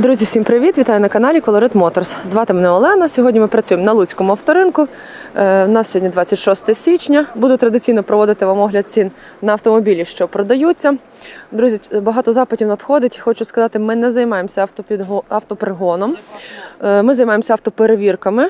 Друзі, всім привіт! Вітаю на каналі Colorit Motors. Звати мене Олена. Сьогодні ми працюємо на Луцькому авторинку. Е, У нас сьогодні 26 січня. Буду традиційно проводити вам огляд цін на автомобілі, що продаються. Друзі, багато запитів надходить. Хочу сказати, ми не займаємося автопідго- автопригоном. Е, Ми займаємося автоперевірками.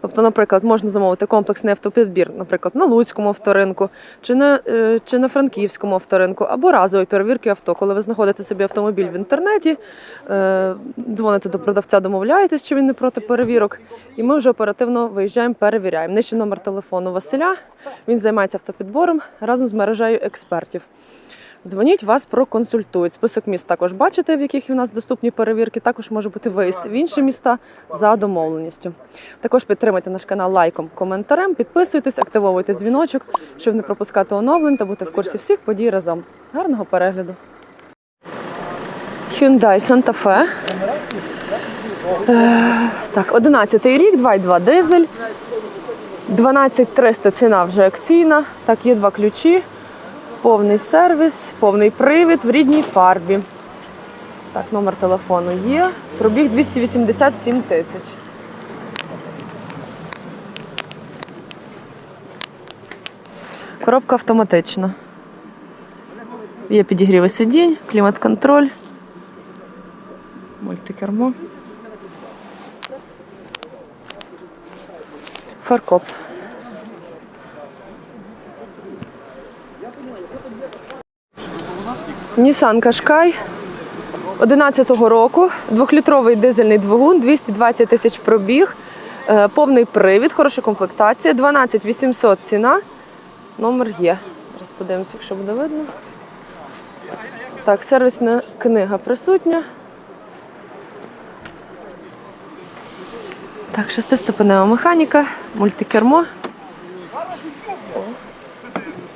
Тобто, наприклад, можна замовити комплексний автопідбір, наприклад, на Луцькому авторинку чи на, е, чи на Франківському авторинку, або разові перевірки авто. Коли ви знаходите собі автомобіль в інтернеті, е, дзвоните до продавця, домовляєтесь, чи він не проти перевірок, і ми вже оперативно виїжджаємо, перевіряємо. Нижче номер телефону Василя. Він займається автопідбором разом з мережею експертів. Дзвоніть, вас проконсультують. Список міст також бачите, в яких у нас доступні перевірки. Також може бути виїзд в інші міста за домовленістю. Також підтримайте наш канал лайком, коментарем, підписуйтесь, активовуйте дзвіночок, щоб не пропускати оновлень та бути в курсі всіх подій разом. Гарного перегляду! Hyundai Santa Fe. Е, Так, 11 рік, 2,2 дизель. 12300 ціна вже акційна. Так, є два ключі. Повний сервіс, повний привід в рідній фарбі. Так, номер телефону є. Пробіг 287 тисяч. Коробка автоматична. Є підігріви сидінь, клімат-контроль, мультикермо. Фаркоп. Nissan Qashqai 11-го року, двохлітровий дизельний двигун, 220 тисяч пробіг, е, повний привід, хороша комплектація, 12 800 ціна. Номер є. Зараз подивимося, якщо буде видно. Так, сервісна книга присутня. Так, шестиступенева механіка, мультикермо.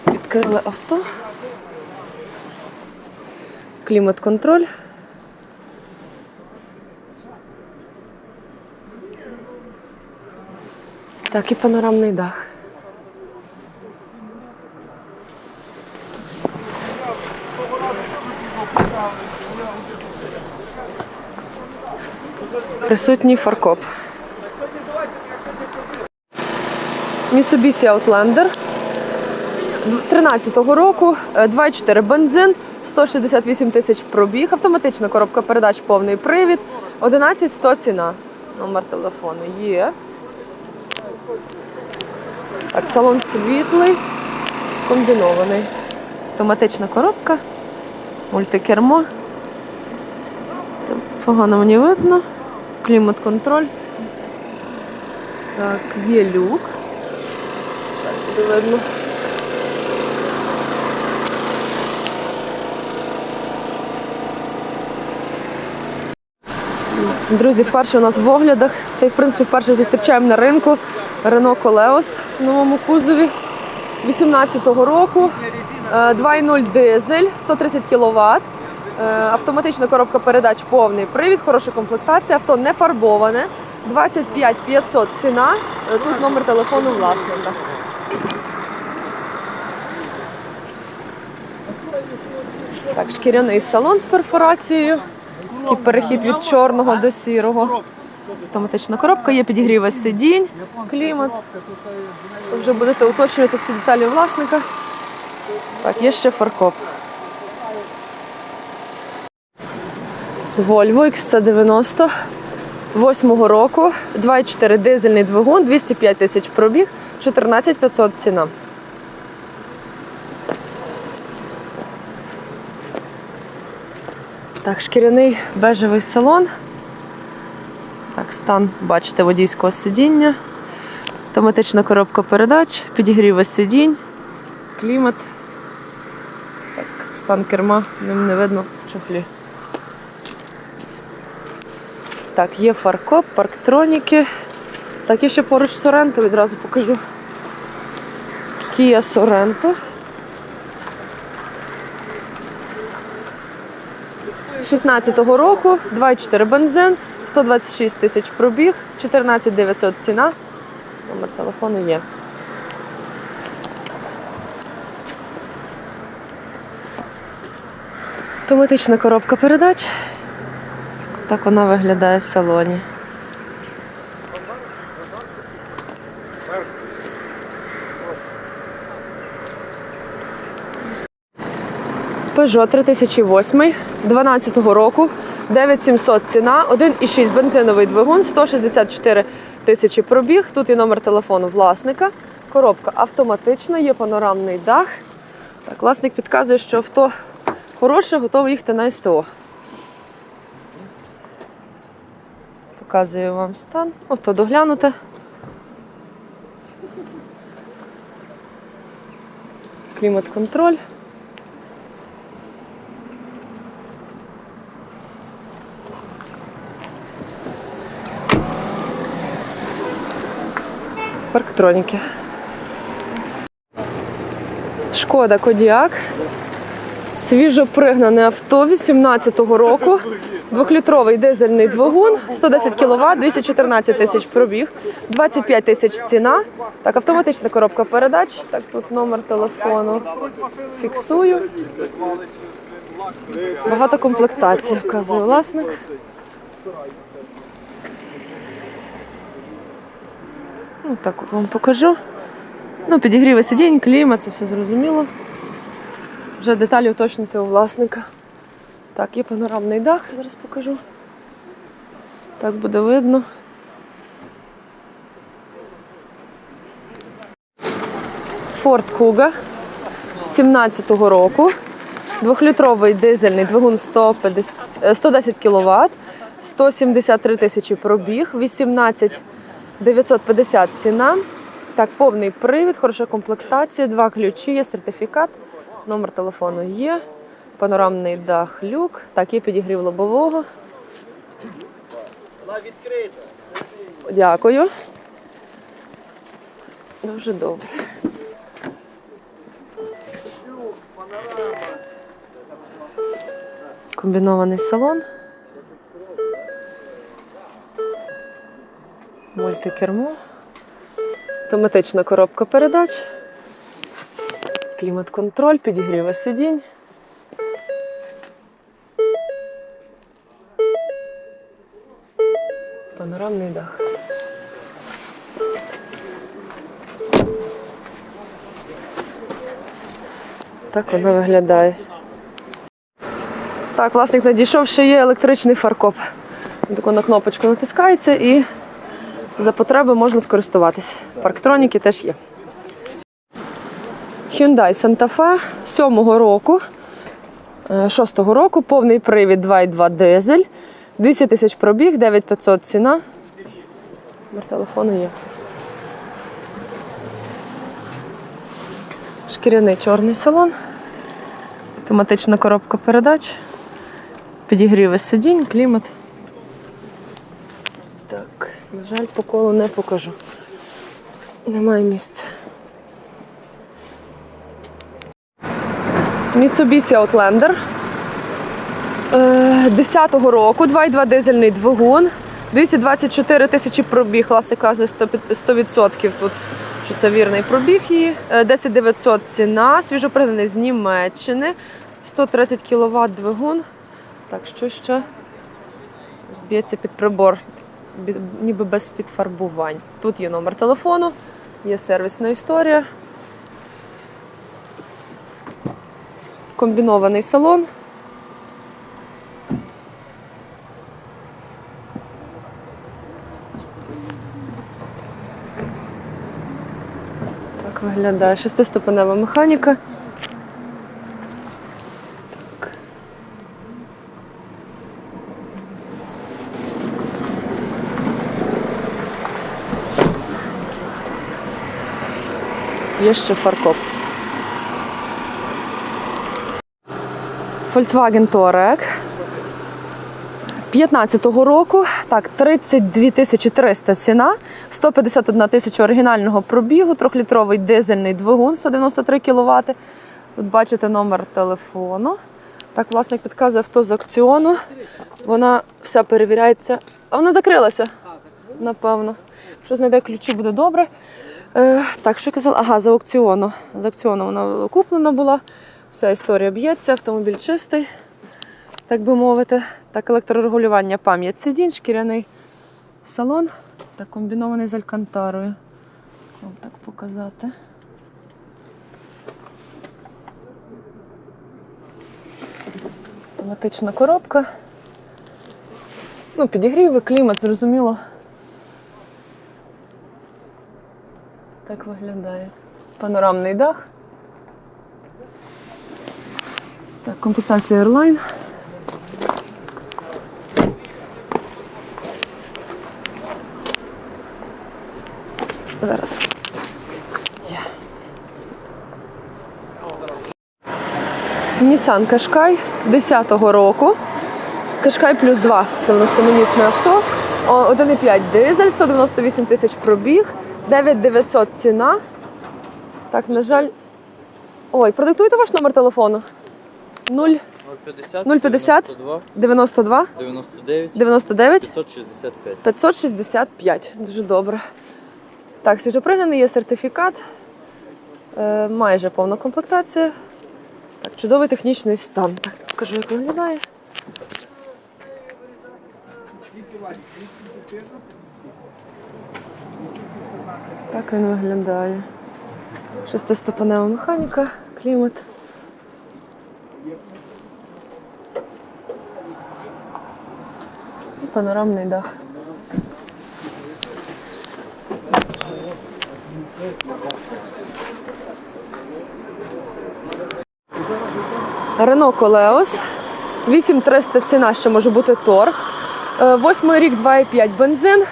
Відкрили авто. Клімат-контроль. Так, і панорамний дах. Присутній фаркоп. Mitsubishi Outlander 13-го року, е, 2,4 бензин, 168 тисяч пробіг, автоматична коробка передач, повний привід, 11 100 ціна. Номер телефону є. Так, салон світлий, комбінований. Автоматична коробка, мультикермо. Погано мені видно. Клімат-контроль. Так, є люк. Так, буде видно. Друзі, вперше у нас в оглядах, та й в принципі вперше зустрічаємо на ринку Renault Koleos в новому кузові 18-го року. Е, 2.0 дизель, 130 кВт. Автоматична коробка передач повний привід, хороша комплектація, авто не фарбоване. 25 500 ціна. Е, Тут номер телефону власника. Так, шкіряний салон з перфорацією. Такий перехід від чорного до сірого. Автоматична коробка, є підігріва сидінь, клімат. Ви вже будете уточнювати всі деталі власника. Так, є ще фаркоп. Volvo XC90 8-го року, 2,4 дизельний двигун, 205 тисяч пробіг, 14 500 ціна. Так, шкіряний бежевий салон. Так, стан, бачите, водійського сидіння. Автоматична коробка передач, підігріва сидінь, клімат. Так, стан керма, ним не видно в чохлі. Так, є фаркоп, парктроніки. Так, є ще поруч Соренто, відразу покажу. Kia Sorento. 16-го року, 2,4 бензин, 126 тисяч пробіг, 14 900 ціна. Номер телефону є. Автоматична коробка передач. Так вона виглядає в салоні. Peugeot 3008 12 року, 9700 ціна, 1,6 бензиновий двигун, 164 тисячі пробіг. Тут є номер телефону власника. Коробка автоматична, є панорамний дах. Так, власник підказує, що авто хороше, готове їхати на СТО. Показую вам стан. Авто доглянуте. Клімат-контроль. Парктроніки. Шкода Кодіак. Свіжо пригнане авто 18-го року. Двохлітровий дизельний двигун, 110 кВт, 214 тисяч пробіг, 25 тисяч ціна. Так, автоматична коробка передач. Так, тут номер телефону фіксую. Багато комплектацій, вказує власник. Ну, так от вам покажу. Ну, підігріви сидінь, клімат, це все зрозуміло. Вже деталі уточнити у власника. Так, є панорамний дах, зараз покажу. Так буде видно. Ford Kuga 17-го року. Двохлітровий дизельний двигун 150, е, 110 кВт, 173 тисячі пробіг, 18 950 ціна. Так, повний привід, хороша комплектація, два ключі, є сертифікат, номер телефону є, панорамний дах, люк. Так, є підігрів лобового. Дякую. Дуже добре. Комбінований салон. Мультикермо. Автоматична коробка передач. Клімат-контроль, підігріви сидінь. Панорамний дах. Так вона виглядає. Так, власник надійшов, що є електричний фаркоп. Таку на кнопочку натискається і за потреби можна скористуватись. Парктроніки теж є. Hyundai Santa Fe 7-го року, 6-го року, повний привід 2.2 дизель, 200 тисяч пробіг, 9500 ціна. Номер телефону є. Шкіряний чорний салон, автоматична коробка передач, підігріви сидінь, клімат. На жаль, по колу не покажу. Немає місця. Mitsubishi Outlander. Е, 10-го року, 2,2 дизельний двигун, 224 тисячі пробіг, власне каже 100%, 100% тут, що це вірний пробіг її. Е, 10 900 ціна, свіжопригнаний з Німеччини, 130 кВт двигун. Так, що ще? Зб'ється під прибор, ніби без підфарбувань. Тут є номер телефону, є сервісна історія. Комбінований салон. Так виглядає шестиступенева механіка. Ще фаркоп. Volkswagen Touareg 15-го року. Так, 32 тисячі 300 ціна, 151 тисяча оригінального пробігу, трьохлітровий дизельний двигун 193 кВт. Тут бачите номер телефону. Так, власник підказує авто з аукціону. Вона вся перевіряється. А вона закрилася. Напевно. Якщо знайде ключі, буде добре. Е, так, що я казала? Ага, з аукціону. З аукціону вона куплена була. Вся історія б'ється, автомобіль чистий. так би мовити. Так, електрорегулювання, пам'ять сидінь, шкіряний салон та комбінований з алькантарою. Вам так показати. Автоматична коробка. Ну, підігріви, клімат, зрозуміло. Так виглядає. Панорамний дах. Так, комплектація Airline. Зараз. Є. Nissan Qashqai 10-го року. Qashqai плюс 2 це воно семимісне авто. О, 1,5 дизель, 198 тисяч пробіг, 9900 ціна. Так, на жаль. Ой, продиктуйте ваш номер телефону. 0 050, 050, 92, 92 99, 99 565. 565. Дуже добре. Так, свіжопригнаний є сертифікат. Е, майже повна комплектація. Так, чудовий технічний стан. Так, покажу, як виглядає. Так він виглядає. Шестиступенева механіка, клімат. І панорамний дах. Рено Колеос. 8300 ціна ще може бути торг. Е, Восьмий рік 2,5 бензин.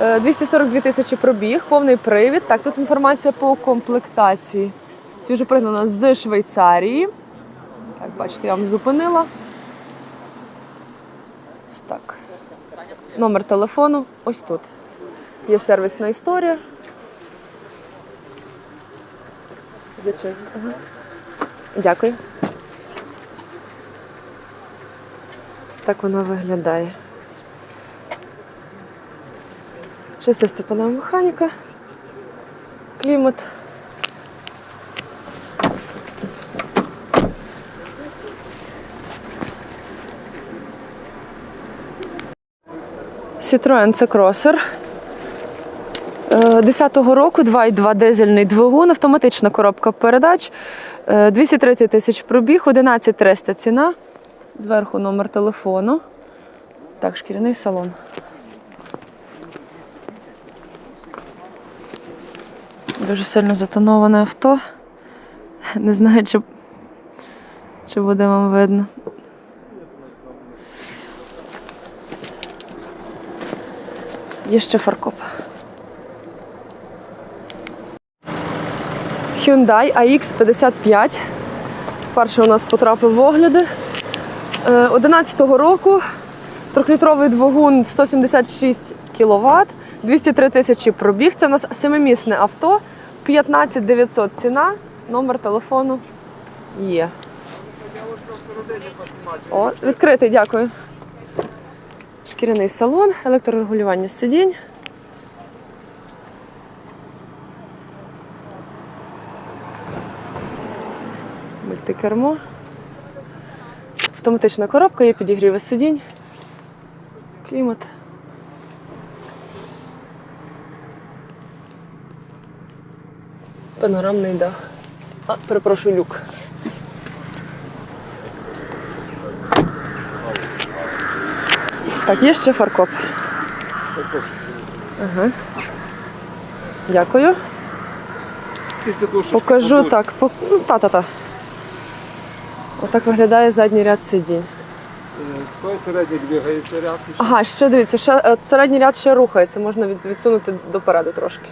Е, 242 тисячі пробіг, повний привід. Так, тут інформація по комплектації. Свіжо пригнана з Швейцарії. Так, бачите, я вам зупинила. Ось так. Номер телефону ось тут. Є сервісна історія. Зачем? Дякую. Так вона виглядає. Шестиступенева механіка. Клімат. Citroen це кросер. 10-го року 2,2 дизельний двигун, автоматична коробка передач, Е, 230 тисяч пробіг, 11 300 ціна. Зверху номер телефону. Так, шкіряний салон. Дуже сильно затоноване авто. Не знаю, чи, чи буде вам видно. Є ще фаркоп. Hyundai AX55. Вперше у нас потрапив в огляди. Е, 11-го року трьохлітровий двигун 176 кВт, 203 тисячі пробіг. Це у нас семимісне авто, 15 900 ціна, номер телефону є. О, відкритий, дякую. Шкіряний салон, електрорегулювання сидінь. Мультикермо. Автоматична коробка, є підігріви сидінь. Клімат. Панорамний дах. А, перепрошую, люк. Так, є ще фаркоп. Ага. Дякую. Покажу так. По... Ну, та-та-та. Отак виглядає задній ряд сидінь. Той середній двигається ряд. Ага, ще дивіться, ще е, середній ряд ще рухається, можна від, відсунути допереду трошки.